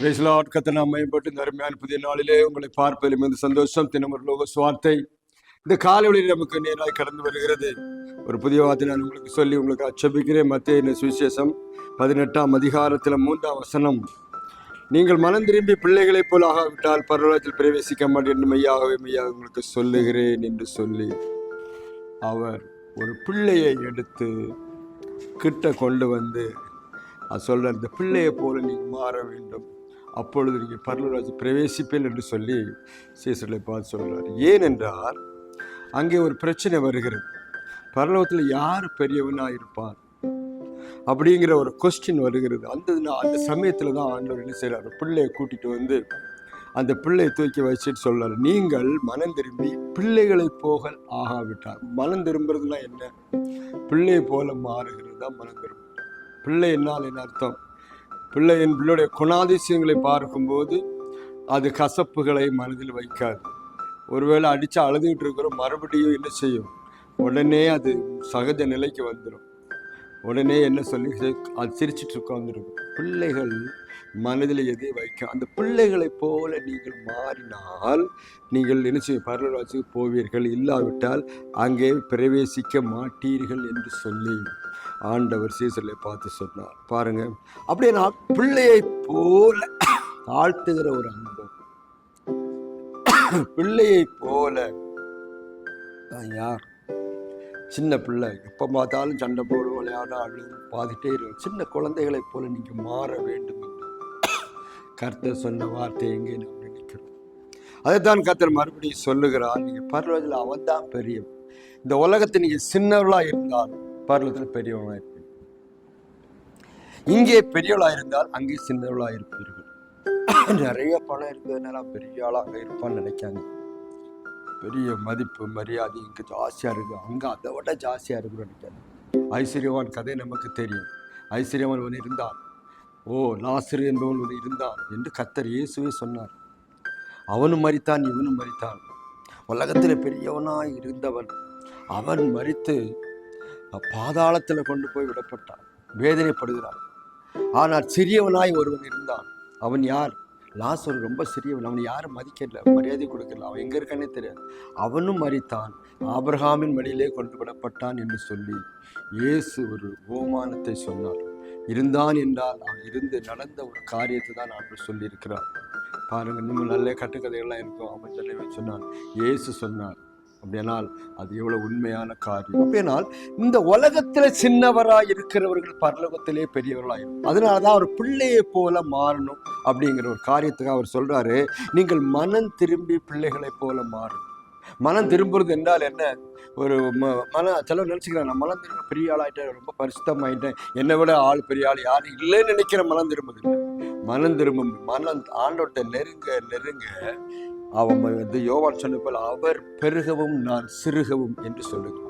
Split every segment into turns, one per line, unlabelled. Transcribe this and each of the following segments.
பிரைஸ்லாட் கத்தனா மேம்பட்டு இந்த அருமையான புதிய நாளிலே உங்களை பார்ப்பதிலும் இந்த சந்தோஷம் தினமொரு லோக சுவார்த்தை இந்த காலவெளியில் நமக்கு நேராக கடந்து வருகிறது. ஒரு புதிய வார்த்தை நான் உங்களுக்கு சொல்லி உங்களுக்கு அச்சபிக்கிறேன் மத்திய என்ன சுவிசேஷம் பதினெட்டாம் அதிகாரத்தில் மூன்றாம் வசனம். நீங்கள் மனம் திரும்பி பிள்ளைகளைப் போல் ஆகாவிட்டால் பரலோகத்தில் பிரவேசிக்க மாட்டேன் என்று மெய்யாகவே மெய்யாக உங்களுக்கு சொல்லுகிறேன் என்று சொல்லி அவர் ஒரு பிள்ளையை எடுத்து கிட்ட கொண்டு வந்து அது சொல்ற இந்த பிள்ளையை போல நீங்கள் மாற வேண்டும். அப்பொழுது நீங்கள் பரலராஜ் பிரவேசிப்பேன் என்று சொல்லி சீசர்களை பார்த்து சொல்கிறார். ஏனென்றால் அங்கே ஒரு பிரச்சனை வருகிறது. பரலோகத்தில் யார் பெரியவனாக இருப்பார் அப்படிங்கிற ஒரு கொஸ்டின் வருகிறது. அந்த அந்த சமயத்தில் தான் ஆண்டவர் என்ன செய்கிறார் பிள்ளையை கூட்டிகிட்டு வந்து அந்த பிள்ளையை தூக்கி வச்சுட்டு சொல்றாரு நீங்கள் மனம் திரும்பி பிள்ளைகளை போக ஆகாவிட்டார் மனம் திரும்புறதுலாம் என்ன? பிள்ளையை போல மாறுகிறது தான் மனம் திரும்பும். பிள்ளை என்னால் என்ன அர்த்தம்? பிள்ளையின் பிள்ளையுடைய குணாதிசயங்களை பார்க்கும்போது அது கசப்புகளை மனதில் வைக்காது. ஒருவேளை அடித்து அழுதுகிட்டு இருக்கிறோம் மறுபடியும் என்ன செய்யும்? உடனே அது சகஜ நிலைக்கு வந்துடும் உடனே என்ன சொல்லி அது சிரிச்சிட்டு உட்காந்துருக்கும் பிள்ளைகள் மனதில் எதையும் வைக்க அந்த பிள்ளைகளைப் போல நீங்கள் மாறினால் நீங்கள் என்ன செய்ய பரலராஜுக்கு போவீர்கள். இல்லாவிட்டால் அங்கே பிரவேசிக்க மாட்டீர்கள் என்று சொல்லி ஆண்டவர் சீசர்களை பார்த்து சொன்னார். பாருங்க அப்படியே நான் பிள்ளையை போல தாழ்த்துகிற ஒரு அனுபவம். பிள்ளையை போல. யார்? சின்ன பிள்ளை எப்போ பார்த்தாலும் சண்டை போடும் விளையாட அழுது பார்த்துட்டே இருக்கும் சின்ன குழந்தைகளைப் போல நீங்கள் மாற வேண்டும் என்று. கர்த்தர் சொன்ன வார்த்தை எங்கே நாம் நினைக்கிறோம் அதைத்தான் கர்த்தர் மறுபடியும் சொல்லுகிறார். நீங்கள் பருவத்தில் அவன் தான் பெரியவன். இந்த உலகத்தை நீங்கள் சின்னவளாக இருந்தால் பரலத்தில் பெரியவனாக இருப்பீர்கள். இங்கே பெரியவளாக இருந்தால் அங்கே சின்னவளாக இருப்பீர்கள். நிறைய பணம் இருக்கிறதுனால பெரிய ஆளாக இருப்பான்னு நினைக்காங்க பெரிய மதிப்பு மரியாதை இங்கே ஜாஸ்தியாக இருக்கு. அங்கே அதை விட ஜாஸ்தியாக இருக்குன்னு நினைக்காங்க ஐஸ்வர்யவான் கதை நமக்கு தெரியும். ஐஸ்வர்யவான் ஒன்று இருந்தான். ஓ லாசரு என்பவன் ஒன்று இருந்தான் என்று கத்தர் இயேசுவே சொன்னார். அவனும் மறித்தான் இவனும் மறித்தான் உலகத்தில் பெரியவனாய் இருந்தவன். அவன் மறித்து பாதாளத்தில் கொண்டு போய் விடப்பட்டான். வேதனைப்படுகிறான். ஆனால் சிறியவனாய் ஒருவன் இருந்தான். அவன் யார்? லாசர் ரொம்ப சிறியவன். அவன் யாரும் மதிக்கல மரியாதை கொடுக்கல. அவன் எங்கே இருக்கானே தெரியாது. அவனும் மறித்தான் ஆபிரகாமின் மடியிலே கொண்டு விடப்பட்டான் என்று சொல்லி இயேசு ஒரு ஓமானத்தை சொன்னார். இருந்தான் என்றால் அவன் இருந்து நடந்த ஒரு காரியத்தை தான் ஆண்டு சொல்லியிருக்கிறார். பாருங்கள் இன்னும் நல்ல கட்டுக்கதைகள்லாம் இருக்கும். அவன் சொல்லி சொன்னான். இயேசு சொன்னார் அப்படியானால் அது எவ்வளவு உண்மையான காரியம். அப்படியானால் இந்த உலகத்துல சின்னவராய் இருக்கிறவர்கள் பரலோகத்திலே பெரியவர்களாய் அதனாலதான் அவர் பிள்ளையை போல மாறணும் அப்படிங்கிற ஒரு காரியத்துக்கு அவர் சொல்றாரு. நீங்கள் மனம் திரும்பி பிள்ளைகளைப் போல மாறணும் மனம் திரும்புறது என்றால் என்ன? ஒரு ம- மன செலவு நினச்சிக்கிறாங்க நான் மனம் திரும்ப பெரிய ஆளாயிட்டேன் ரொம்ப பரிசுத்தமாயிட்டேன். என்னை விட ஆள் பெரிய ஆள் யாரும் இல்லைன்னு நினைக்கிற மனம் திரும்புது மனம் திரும்பும் மனம் ஆண்டோட்ட நெருங்க நெருங்க அவன் வந்து யோவான் சொன்ன போல் அவர் பெருகவும் நான் சிறுகவும் என்று சொல்லுகிறார்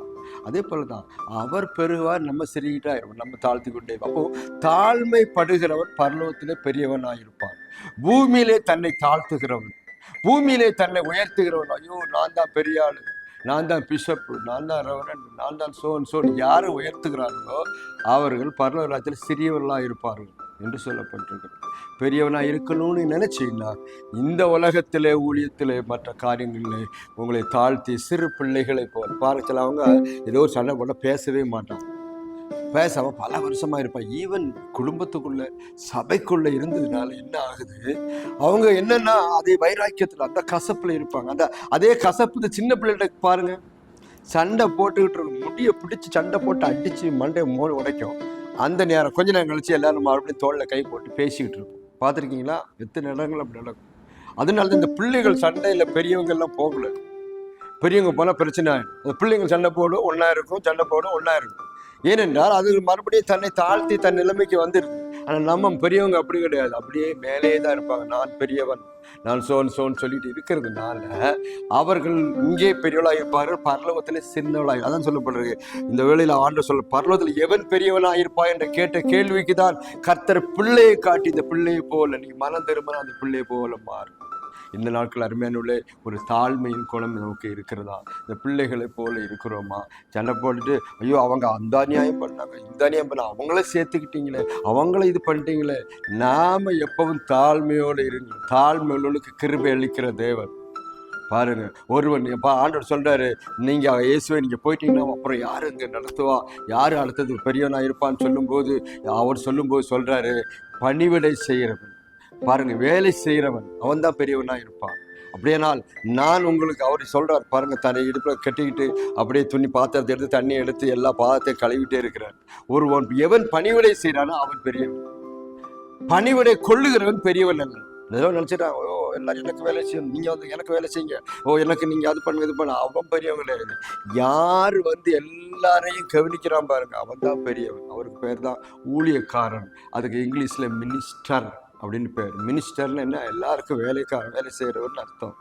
அதே போல தான் அவர் பெருகுவார் நம்ம சிறுகிட்டாயிரும் நம்ம தாழ்த்தி கொண்டே அப்போ தாழ்மைப்படுகிறவன் பரலோகத்திலே பெரியவனாயிருப்பான். பூமியிலே தன்னை தாழ்த்துகிறவன் பூமியிலே தன்னை உயர்த்துகிறவன் ஐயோ நான் தான் பெரிய ஆளு நான் தான் பிஷப்பு நான் தான் ரெவரண்ட் நான் தான் சோன் சோன் யாரை உயர்த்துகிறார்களோ அவர்கள் பரலோகத்தில் சிறியவர்களாக இருப்பார்கள் என்று சொல்லப்பட்டிருக்கிறது. பெரியவனாக இருக்கணும்னு நினைச்சீங்கன்னா இந்த உலகத்திலே ஊழியத்திலே மற்ற காரியங்களிலே உங்களை தாழ்த்தி சிறு பிள்ளைகளை போல் பாருங்க சிலவங்க ஏதோ ஒரு சண்டை போட பேசவே மாட்டான். பேசாம பல வருஷமா இருப்பான் ஈவன் குடும்பத்துக்குள்ள சபைக்குள்ள இருந்ததுனால என்ன ஆகுது? அவங்க என்னன்னா அதே வைராக்கியத்துல அந்த கசப்புல இருப்பாங்க. அந்த அதே கசப்பு இந்த சின்ன பிள்ளைகிட்ட பாருங்க. சண்டை போட்டுக்கிட்டு இருக்கும். முடியை பிடிச்சி சண்டை போட்டு அடிச்சு மண்டையை மோ உடைக்கும். அந்த நேரம் கொஞ்ச நேரம் கழிச்சு எல்லாரும் மறுபடியும் தோளில் கை போட்டு பேசிக்கிட்டு இருப்போம். பார்த்துருக்கீங்களா? எத்தனை இடங்கள் அப்படி நடக்கும்? அதனால தான் இந்த பிள்ளைகள் சண்டையில் பெரியவங்க எல்லாம் போகல. பெரியவங்க போனால் பிரச்சனை ஆகிடும் அந்த பிள்ளைங்க சண்டை போடும் ஒன்றா இருக்கும் சண்டை போடும் ஒன்றா இருக்கும். ஏனென்றால் அது மறுபடியும் தன்னை தாழ்த்தி தன் நிலைமைக்கு வந்துடுது ஆனால் நம்ம பெரியவங்க அப்படி கிடையாது. அப்படியே மேலே தான் இருப்பாங்க. நான் பெரியவன். நான் சோன் சோன் சொல்லிட்டு இருக்கிறதுனால அவர்கள் இங்கே பெரியவளாக இருப்பார்கள். பரலோகத்தில் சின்னவளாக அதான் சொல்லப்படுறது. இந்த வேளையில் ஆண்டு சொல்ல பரலோகத்தில் எவன் பெரியவனாக இருப்பாய் என்று கேட்ட கேள்விக்கு தான் கர்த்தர் பிள்ளையை காட்டி இந்த பிள்ளையை போல நீ மனம் திரும்பினா அந்த பிள்ளையை போல மாறும். இந்த நாட்கள் அருமையானுள்ள ஒரு தாழ்மையின் குணம் நமக்கு இருக்கிறதா? இந்த பிள்ளைகளை போல இருக்கிறோமா? சண்டை போட்டுட்டு ஐயோ அவங்க அந்த அநியாயம் பண்ணாங்க இந்த அநியாயம் பண்ண அவங்கள சேர்த்துக்கிட்டீங்களே அவங்கள இது பண்ணிட்டீங்களே. நாம் எப்பவும் தாழ்மையோடு இருங்க தாழ்மையுள்ளவர்களுக்கு கிருபை அளிக்கிற தேவன். பாருங்க ஒருவன் எப்பா ஆண்டவர் சொல்றாரு நீங்க இயேசுவை நீங்க போயிட்டீங்கன்னா அப்புறம் யாரு இங்கே நடத்துவா? யாரு அடுத்தது பெரியவனா இருப்பான்னு சொல்லும்போது அவர் சொல்லும்போது சொல்றாரு பணிவிடை செய்கிறவன். பாருங்க வேலை செய்கிறவன் அவன் தான் பெரியவனா இருப்பான். அப்படியானால் நான் உங்களுக்கு அவர் சொல்றார் பாருங்க தன்னை இடுப்புல கட்டிக்கிட்டு அப்படியே துணி பாத்திரத்தை எடுத்து தண்ணி எடுத்து எல்லா பாதத்தையும் கழுவிட்டே இருக்கிறார். ஒருவன் எவன் பணிவிடை செய்கிறானோ அவன் பெரியவன். பணிவிடை கொள்ளுகிறவன் பெரியவன் அல்ல. ஏதோ நினைச்சிட்டான் ஓ எல்லாம் எனக்கு வேலை செய்யணும் நீங்கள் வந்து எனக்கு வேலை செய்யுங்க. ஓ எனக்கு நீங்கள் அது பண்ணுங்க இது பண்ண அவன் பெரியவங்களே. கிடையாது யார் வந்து எல்லாரையும் கவனிக்கிறான் பாருங்க அவன் தான் பெரியவன். அவருக்கு பேர் தான் ஊழியக்காரன். அதுக்கு இங்கிலீஷில் மினிஸ்டர் அப்படின்னு பேர். மினிஸ்டர்னு என்ன எல்லாருக்கும் வேலைக்காரன் வேலை செய்கிறவர்னு அர்த்தம்.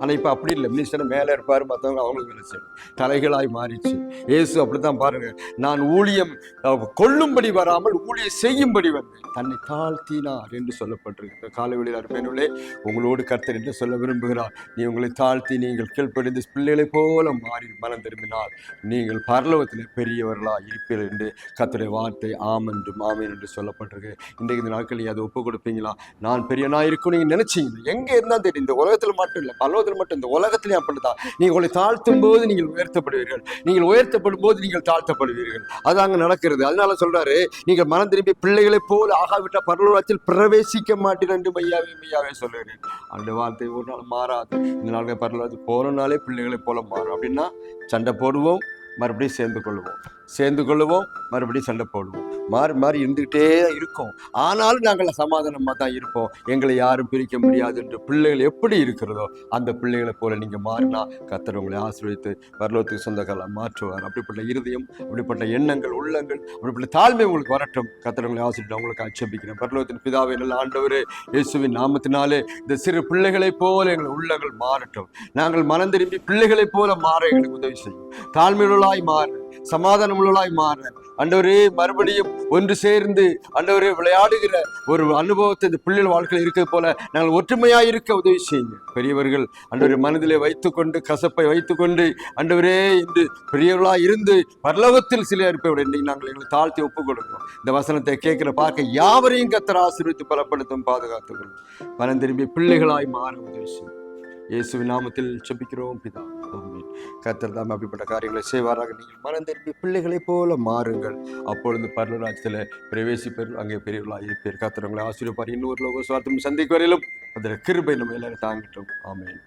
ஆனால் இப்போ அப்படி இல்லை. மினிஸ்டர் மேலே இருப்பார் மற்றவங்க அவங்களுக்கு வேலை செய்யும் தலைகளாய் மாறிச்சு ஏசு அப்படி தான் பாருங்க. நான் ஊழியம் கொல்லும்படி வராமல் ஊழியம் செய்யும்படி வந்தேன். தன்னை தாழ்த்தினார் என்று சொல்லப்பட்டிருக்கு. காலவெளியில் அருமையினுள்ளே உங்களோடு கர்த்தர் என்று சொல்ல விரும்புகிறார். நீ உங்களை தாழ்த்தி நீங்கள் கீழ்ப்படிந்து பிள்ளைகளைப் போல மாறி மனம் திரும்பினால் நீங்கள் பரலோகத்தில் பெரியவர்களா இருப்பீர்கள் என்று கர்த்தருடைய வார்த்தை ஆம் என்றும் ஆமேன் என்று சொல்லப்பட்டிருக்கு. இன்றைக்கு இந்த நாட்கள் நீ அதை ஒப்பு கொடுப்பீங்களா? நான் பெரியனா இருக்கும் நீங்க நினைச்சீங்க எங்கே இருந்தால் தெரியும் இந்த உலகத்தில் மட்டும் இல்லை பரலோகத்தில் மட்டும் இந்த உலகத்திலையும் அப்படித்தான். நீங்கள் உங்களை தாழ்த்தும் போது நீங்கள் உயர்த்தப்படுவீர்கள். நீங்கள் உயர்த்தப்படும் போது நீங்கள் தாழ்த்தப்படுவீர்கள். அது அங்க நடக்கிறது. அதனால சொல்றாரு நீங்கள் மனம் திரும்பி பிள்ளைகளைப் போல ஆகாவிட்ட பரலோகத்தில் பிரவேசிக்க மாட்டேன் என்று மையாவே மையாவே சொல்லுகிறேன். அந்த வார்த்தை ஒரு நாள் மாறாது. இந்த நாள் பரலோகத்தில் போறனாலே பிள்ளைகளைப் போல மாறும். அப்படின்னா சண்டை போடுவோம் மறுபடியும் சேர்ந்து கொள்வோம். சேர்ந்து கொள்ளுவோம் மறுபடியும் சண்டை போடுவோம். மாறி மாறி இருந்துகிட்டே தான் இருக்கோம். ஆனாலும் நாங்கள் சமாதானமாக தான் இருப்போம். எங்களை யாரும் பிரிக்க முடியாது என்று பிள்ளைகள் எப்படி இருக்கிறதோ அந்த பிள்ளைகளை போல நீங்கள் மாறினா கத்தர் உங்களை ஆசிரியத்து வரலோத்துக்கு சொந்தக்கால மாற்றுவார். அப்படிப்பட்ட இருதயம் அப்படிப்பட்ட எண்ணங்கள் உள்ளங்கள் அப்படிப்பட்ட தாழ்மை உங்களுக்கு வரட்டும். கத்தர் உங்களை ஆசிரியர் உங்களுக்கு ஆட்சேபிக்கிறேன். பரலோகத்தின் பிதாவை நல்ல ஆண்டவர் இயேசுவின் நாமத்தினாலே இந்த சிறு பிள்ளைகளைப் போல எங்கள் உள்ளங்கள் மாறட்டும். நாங்கள் மனம் திரும்பி பிள்ளைகளைப் போல மாற எங்களுக்கு உதவி செய்யும். தாழ்மையுள்ளாய் மாறு. சமாதானமுள்ளவளாய் உள்ளாய் மாற. அண்டவரே மறுபடியும் ஒன்று சேர்ந்து அண்டவரே விளையாடுகிற ஒரு அனுபவத்தை இந்த பிள்ளைகள் வாழ்க்கையில் இருக்கிறது போல நாங்கள் ஒற்றுமையாக இருக்க உதவி செய்யுங்க. பெரியவர்கள் அண்டவரை மனதிலே வைத்துக்கொண்டு கசப்பை வைத்துக்கொண்டு அண்டவரே என்று பெரியவர்களாக இருந்து பரலோகத்தில் சில இருப்பவர்கள் இன்னைக்கு நாங்கள் எங்களை தாழ்த்தி ஒப்புக் கொடுக்கிறோம் இந்த வசனத்தை கேட்கிற பார்க்க யாவரையும் கத்தர் ஆசீர்வித்து பலப்படுத்தும் பாதுகாத்துக்கொள்ளும். மனம் திரும்பி பிள்ளைகளாய் மாற உதவி செய்யும் இயேசுவின் நாமத்தில் செபிக்கிறோம் பிதா. ஆமென். தாம் அப்படிப்பட்ட காரியங்களை செய்வாராக. நீங்கள் மனம் திரும்பி பிள்ளைகளைப் போல மாறுங்கள். அப்பொழுது பரலராஜ்யத்தில் பிரவேசிப்பீர்கள் அங்கே பெரியவர்களாக இருப்பீர். கர்த்தர் உங்களை ஆசீர்வார் இன்னொரு லோக சுவார்த்தம் சந்திக்கு வரையிலும் அதில் கிருபை நம்ம எல்லாரும் தாங்கிட்டோம். ஆமேன்.